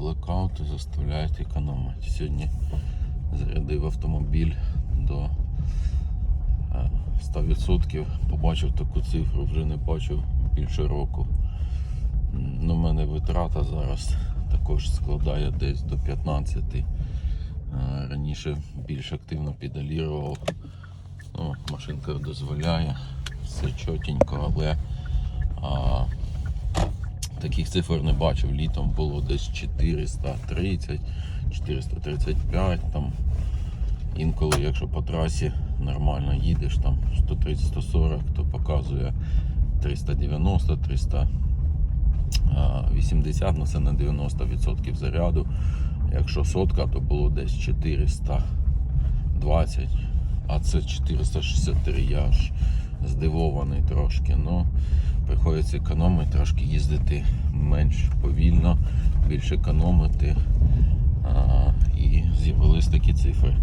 блекаути заставляють економити. Сьогодні зарядив автомобіль до е, 100%. Побачив таку цифру, вже не бачив більше року. М, Ну, мене витрата зараз також складає десь до 15. Е, Раніше більш активно педалірував. Ну, машинка дозволяє, все чотенько, але таких цифр не бачив. Літом було десь 430, 435 там. Інколи, якщо по трасі нормально їдеш, там 130-140, то показує 390, 380, ну це на 90% заряду. Якщо сотка, то було десь 420, а це 463. Я аж здивований трошки. Ну, приходиться економити, трошки їздити менш повільно, більше економити. А, і з'явились такі цифри.